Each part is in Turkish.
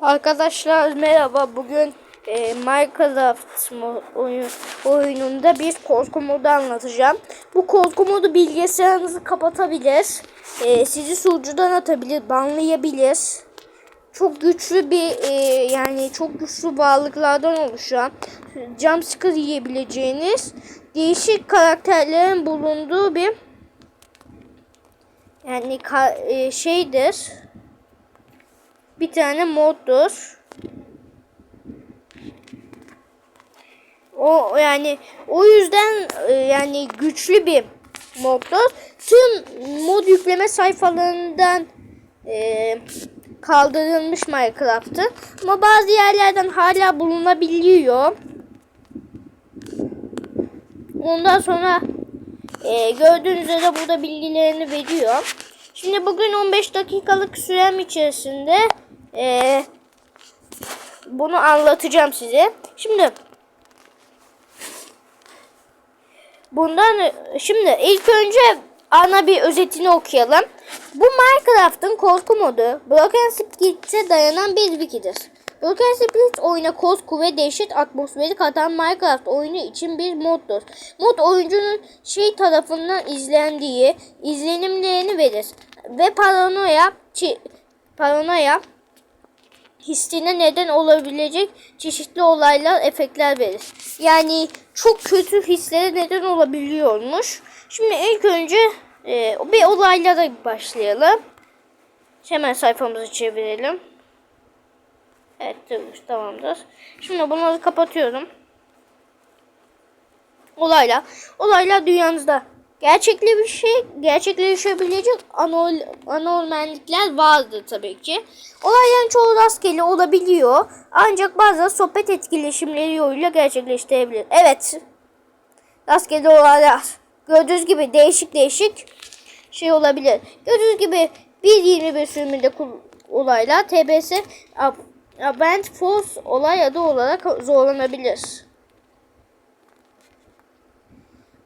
Arkadaşlar merhaba. Bugün e, Minecraft oyun, oyununda bir korku modu anlatacağım. Bu korku modu bilgisayarınızı kapatabilir. E, sizi sunucudan atabilir, banlayabilir. Çok güçlü bir e, yani çok güçlü varlıklardan oluşan jumpscare yiyebileceğiniz değişik karakterlerin bulunduğu bir yani ka- e, şeydir bir tane moddur. O yani o yüzden e, yani güçlü bir moddur. Tüm mod yükleme sayfalarından e, kaldırılmış Minecraft'ı. Ama bazı yerlerden hala bulunabiliyor. Ondan sonra e, gördüğünüz üzere burada bilgilerini veriyor. Şimdi bugün 15 dakikalık sürem içerisinde e, bunu anlatacağım size. Şimdi bundan şimdi ilk önce ana bir özetini okuyalım. Bu Minecraft'ın korku modu Broken Spirit'e dayanan bir wikidir. Broken Spirit oyuna korku ve dehşet atmosferi katan Minecraft oyunu için bir moddur. Mod oyuncunun şey tarafından izlendiği izlenimlerini verir ve paranoya paranoya hissine neden olabilecek çeşitli olaylar, efektler verir. Yani çok kötü hislere neden olabiliyormuş. Şimdi ilk önce e, bir olaylara başlayalım. Hemen sayfamızı çevirelim. Evet tamamdır. Şimdi bunları kapatıyorum. Olaylar. Olaylar dünyanızda gerçekli bir şey, gerçekleşebilecek anol, anormallikler vardır tabii ki. Olayların çoğu rastgele olabiliyor. Ancak bazı sohbet etkileşimleri yoluyla gerçekleştirebilir. Evet. Rastgele olaylar. Gördüğünüz gibi değişik değişik şey olabilir. Gördüğünüz gibi 1.21 sürümünde kul- olaylar TBS Ab- Force olay adı olarak zorlanabilir.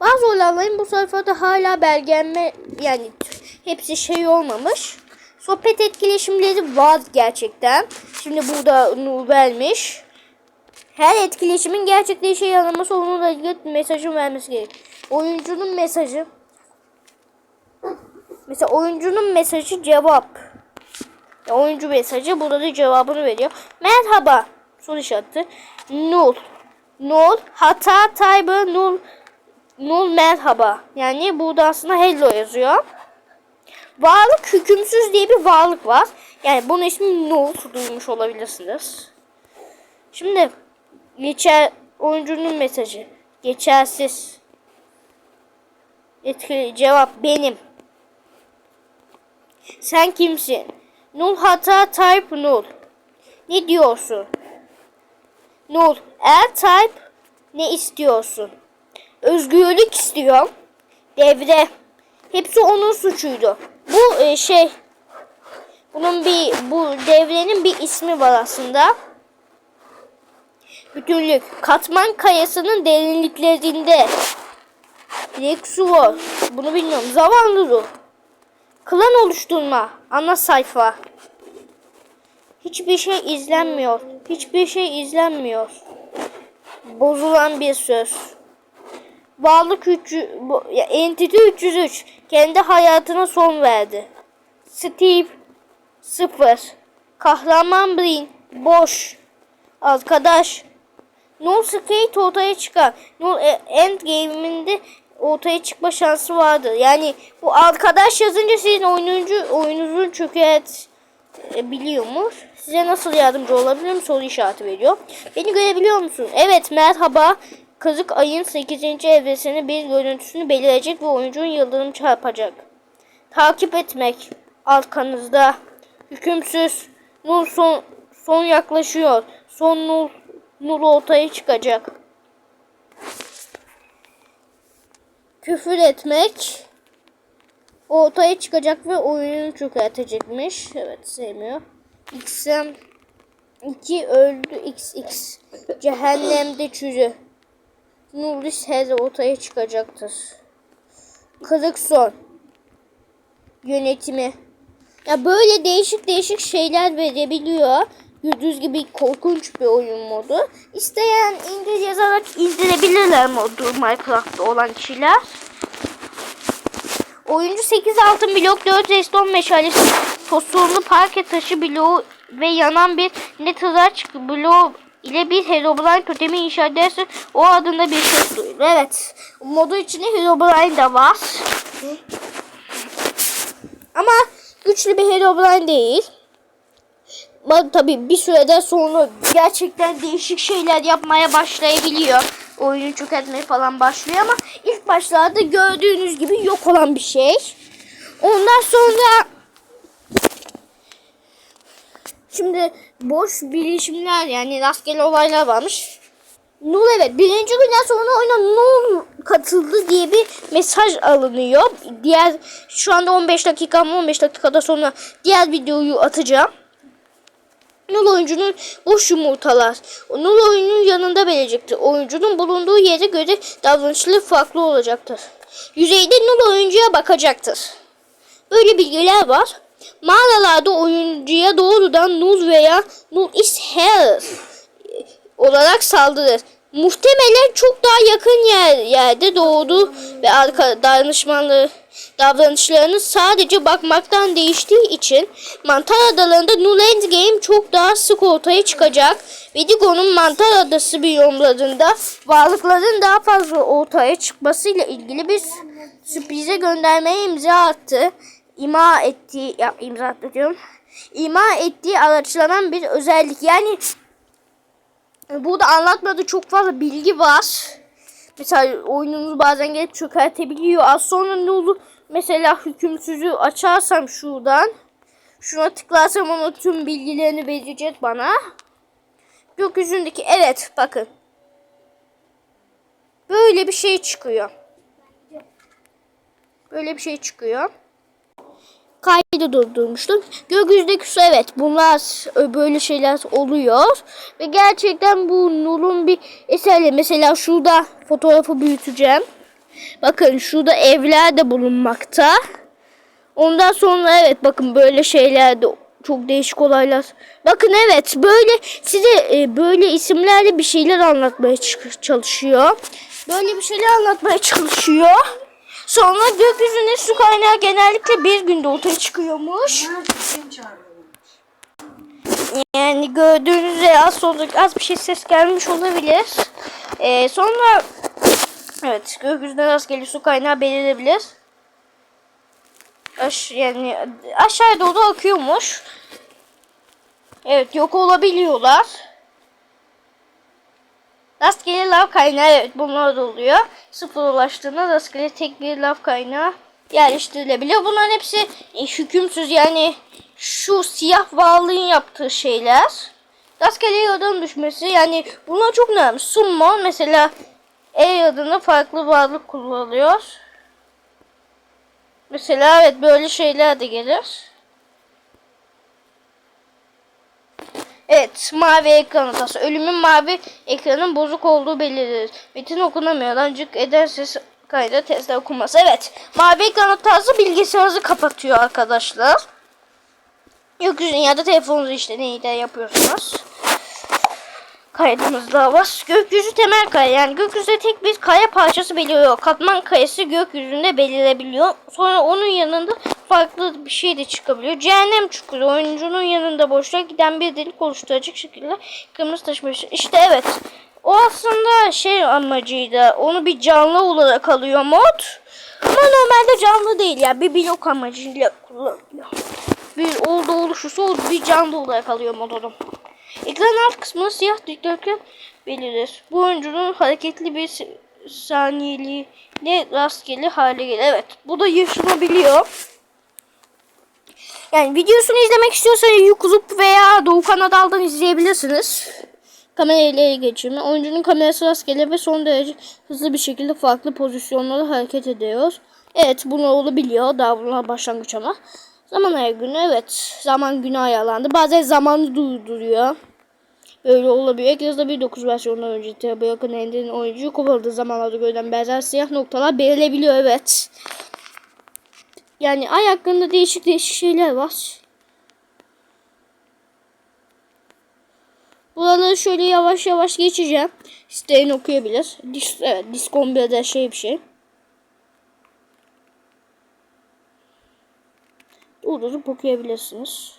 Bazı olayların bu sayfada hala belgelenme yani hepsi şey olmamış. Sohbet etkileşimleri var gerçekten. Şimdi burada nur vermiş. Her etkileşimin gerçekleşe yanılması onunla ilgili mesajın vermesi gerek. Oyuncunun mesajı. Mesela oyuncunun mesajı cevap. Ya oyuncu mesajı burada da cevabını veriyor. Merhaba. Soru işareti. Null. Null. Hata type null. Null merhaba. Yani burada aslında hello yazıyor. Varlık hükümsüz diye bir varlık var. Yani bunun ismi null duymuş olabilirsiniz. Şimdi geçer oyuncunun mesajı. Geçersiz. Etkili cevap benim. Sen kimsin? Null hata type null. Ne diyorsun? Null. Eğer type ne istiyorsun? Özgürlük istiyor. Devre. Hepsi onun suçuydu. Bu e, şey bunun bir bu devrenin bir ismi var aslında. Bütünlük. Katman kayasının derinliklerinde. Var. Bunu bilmiyorum. Zavallı ruh. Klan oluşturma. Ana sayfa. Hiçbir şey izlenmiyor. Hiçbir şey izlenmiyor. Bozulan bir söz. Varlık 3 bu, ya, Entity 303 kendi hayatına son verdi. Steve 0 Kahraman Brin boş arkadaş No Skate ortaya çıkar. No e, Endgame'inde ortaya çıkma şansı vardı. Yani bu arkadaş yazınca sizin oyuncu oyununuzun çöket e, biliyormuş. Size nasıl yardımcı olabilirim soru işareti veriyor. Beni görebiliyor musun? Evet merhaba. Kazık ayın 8. evresinin bir görüntüsünü belirecek ve oyuncunun yıldırım çarpacak. Takip etmek. Arkanızda. Hükümsüz. Nur son, son yaklaşıyor. Son nur, nur ortaya çıkacak. Küfür etmek. Ortaya çıkacak ve oyunu çökertecekmiş. Evet sevmiyor. XM 2 öldü XX. Cehennemde çürü. Nuris her ortaya çıkacaktır. Kırık son. Yönetimi. Ya böyle değişik değişik şeyler verebiliyor. Gördüğünüz gibi korkunç bir oyun modu. İsteyen indir yazarak indirebilirler modu Minecraft'ta olan kişiler. Oyuncu 8 altın blok, 4 redstone meşalesi, fosurlu parke taşı bloğu ve yanan bir netherraç bloğu ile bir Herobrine totemi inşa ederse o adında bir ses duyulur. Evet. Modu içinde Herobrine de var. Ama güçlü bir Herobrine değil. Ama tabii bir süreden sonra gerçekten değişik şeyler yapmaya başlayabiliyor. Oyunu çökertmeye falan başlıyor ama ilk başlarda gördüğünüz gibi yok olan bir şey. Ondan sonra şimdi boş bilişimler yani rastgele olaylar varmış. Nul evet birinci günden sonra oyuna Nul katıldı diye bir mesaj alınıyor. Diğer şu anda 15 dakika mı 15 dakikada sonra diğer videoyu atacağım. Nul oyuncunun boş yumurtalar. Nul oyunun yanında verecektir. Oyuncunun bulunduğu yere göre davranışları farklı olacaktır. Yüzeyde Nul oyuncuya bakacaktır. Böyle bilgiler var. Mağaralarda oyuncuya doğrudan Nul veya Nul is here olarak saldırır. Muhtemelen çok daha yakın yer, yerde doğdu ve arka danışmanlığı davranışlarını sadece bakmaktan değiştiği için Mantar Adalarında Nuland Game çok daha sık ortaya çıkacak. Vedigo'nun Mantar Adası biyomlarında varlıkların daha fazla ortaya çıkmasıyla ilgili bir sürprize göndermeye imza attı. İma ettiği, ya imza attı diyorum. İma ettiği araçlanan bir özellik. Yani Burada anlatmadığı çok fazla bilgi var. Mesela oyununuz bazen gelip çökertebiliyor. Az sonra ne olur? Mesela hükümsüzü açarsam şuradan. Şuna tıklarsam onun tüm bilgilerini verecek bana. Gökyüzündeki evet bakın. Böyle bir şey çıkıyor. Böyle bir şey çıkıyor kaydı durdurmuştum. Gökyüzündeki su evet bunlar böyle şeyler oluyor. Ve gerçekten bu Nur'un bir eseri. Mesela şurada fotoğrafı büyüteceğim. Bakın şurada evler de bulunmakta. Ondan sonra evet bakın böyle şeyler de çok değişik olaylar. Bakın evet böyle size e, böyle isimlerle bir şeyler anlatmaya çalışıyor. Böyle bir şeyler anlatmaya çalışıyor. Sonra gökyüzünde su kaynağı genellikle bir günde ortaya çıkıyormuş. Yani gördüğünüz az sonra az bir şey ses gelmiş olabilir. Ee, sonra evet gökyüzünde rastgele su kaynağı belirlebilir. Aş yani aşağıya doğru akıyormuş. Evet yok olabiliyorlar. Rastgele lav kaynağı evet bunlar da oluyor. Sıfır ulaştığında rastgele tek bir lav kaynağı yerleştirilebiliyor. Bunların hepsi e, hükümsüz yani şu siyah varlığın yaptığı şeyler. Rastgele yerden düşmesi yani bunlar çok önemli. Summon mesela E adında farklı varlık kullanılıyor. Mesela evet böyle şeyler de gelir. Evet, mavi ekran hatası. Ölümün mavi ekranın bozuk olduğu belirlenir. Metin okunamıyor. Ancak eden ses kaydı testte okunması. Evet, mavi ekran hatası bilgisayarınızı kapatıyor arkadaşlar. Gökyüzünün ya da telefonunuzu işte neyden yapıyorsunuz. Kaydımız daha var. Gökyüzü temel kaya. Yani gökyüzünde tek bir kaya parçası beliriyor. Katman kayası gökyüzünde belirebiliyor. Sonra onun yanında farklı bir şey de çıkabiliyor. Cehennem çukuru oyuncunun yanında boşluğa giden bir delik oluşturacak şekilde kırmızı taşımış. İşte evet. O aslında şey amacıydı. Onu bir canlı olarak alıyor mod. Ama normalde canlı değil ya. Bir blok amacıyla kullanılıyor. Bir oldu oluşursa o bir canlı olarak alıyor modunu. Ekran alt kısmını siyah dikdörtgen belirir. Bu oyuncunun hareketli bir saniyeliğine rastgele hale gelir. Evet bu da yaşanabiliyor. Yani videosunu izlemek istiyorsanız YouTube veya Doğukan Adal'dan izleyebilirsiniz. Kamera ile geçirme. Oyuncunun kamerası rastgele ve son derece hızlı bir şekilde farklı pozisyonlarda hareket ediyor. Evet bunu olabiliyor. Daha bunlar başlangıç ama. Zaman ayar günü evet. Zaman günü ayarlandı. Bazen zamanı durduruyor. Böyle olabiliyor. Ekranda 1.9 versiyonundan önce tabi yakın endinin oyuncuyu kovaladığı zamanlarda görülen benzer siyah noktalar belirlebiliyor evet. Yani ay hakkında değişik değişik şeyler var. Buraları şöyle yavaş yavaş geçeceğim. İsteyen okuyabilir. Dis, evet, Discon bir de şey bir şey. Durdurup okuyabilirsiniz.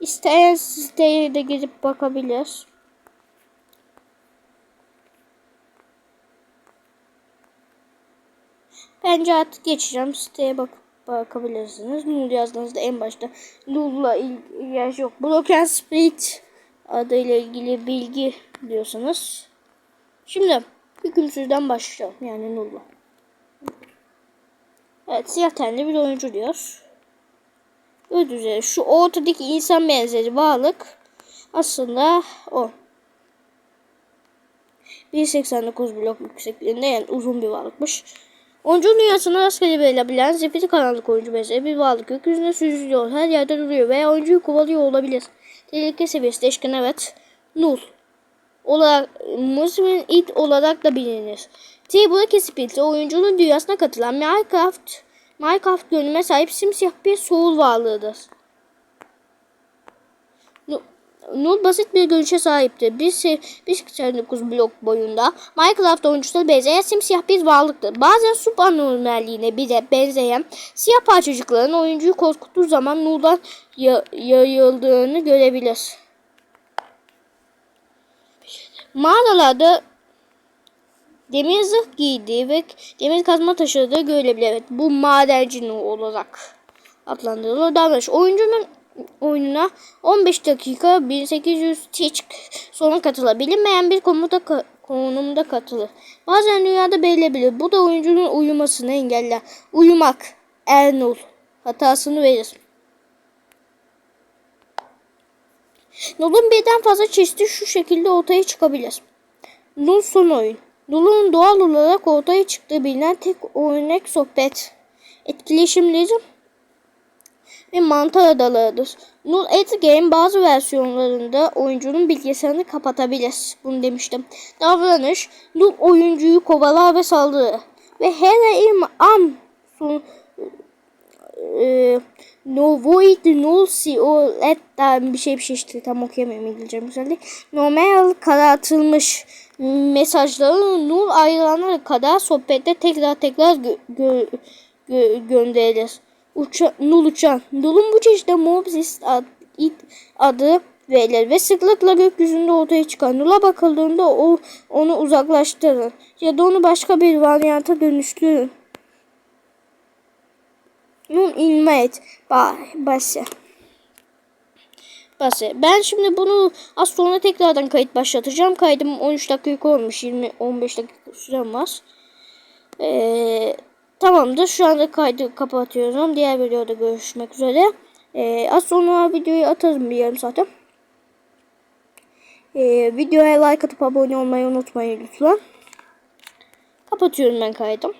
İsteyen siteye de gidip bakabilir. Bence artık geçeceğim. Siteye bak bakabilirsiniz. Null yazdığınızda en başta Null'la ilgili yok. Broken Split adıyla ilgili bilgi diyorsunuz. Şimdi hükümsüzden başlayalım. Yani Null'la. Evet siyah tenli bir oyuncu diyor. Gördüğünüz üzere şu ortadaki insan benzeri varlık aslında o. 1.89 blok yüksekliğinde yani uzun bir varlıkmış. Oyuncu dünyasına rastgele verilebilen zifiri karanlık oyuncu benzeri bir varlık gökyüzünde süzülüyor, her yerde duruyor veya oyuncuyu kovalıyor olabilir. Tehlike seviyesi değişken evet. Null. Olarak, Muslim it olarak da bilinir. T-Block Spirit oyuncunun dünyasına katılan Minecraft Minecraft görünüme sahip simsiyah bir soğul varlığıdır. Nu- Null basit bir görünüşe sahiptir. Bir, 189 blok boyunda Minecraft oyuncusuna benzeyen simsiyah bir varlıktır. Bazen subanormalliğine bile benzeyen siyah parçacıkların oyuncuyu korkuttuğu zaman Null'dan ya- yayıldığını görebilir. Mağaralarda demir zırh giydiği ve demir kazma taşıdığı görülebilir. Evet, bu madenci olarak adlandırılır. Davranış oyuncunun oyununa 15 dakika 1800 tick sonra katılır. Bilinmeyen bir komuta ka- konumda katılır. Bazen dünyada belirlebilir. Bu da oyuncunun uyumasını engeller. Uyumak. Ernul. Hatasını verir. Null'un birden fazla çeşidi şu şekilde ortaya çıkabilir. Null son oyun. Null'un doğal olarak ortaya çıktığı bilinen tek örnek sohbet. Etkileşimleri ve mantar adalarıdır. Null Edge Game bazı versiyonlarında oyuncunun bilgisayarını kapatabilir. Bunu demiştim. Davranış Null oyuncuyu kovalar ve saldırır. Ve her am son e, no void null si o etten bir şey bir şey işte tam okuyamıyorum İngilizce güzellik. Normal karartılmış mesajları null ayrılana kadar sohbette tekrar tekrar gö, gö, gö, gönderilir. Uça, null uçan. Null'un bu çeşitde Mobsis ad, it, adı verilir ve sıklıkla gökyüzünde ortaya çıkar. Null'a bakıldığında o onu uzaklaştırın ya da onu başka bir varyanta dönüştürün. Nun inmet. Ba bası. Bası. Ben şimdi bunu az sonra tekrardan kayıt başlatacağım. Kaydım 13 dakika olmuş. 20 15 dakika sürem var. Ee, tamamdır. Şu anda kaydı kapatıyorum. Diğer videoda görüşmek üzere. Ee, az sonra videoyu atarım bir yarım saate. Ee, videoya like atıp abone olmayı unutmayın lütfen. Kapatıyorum ben kaydım.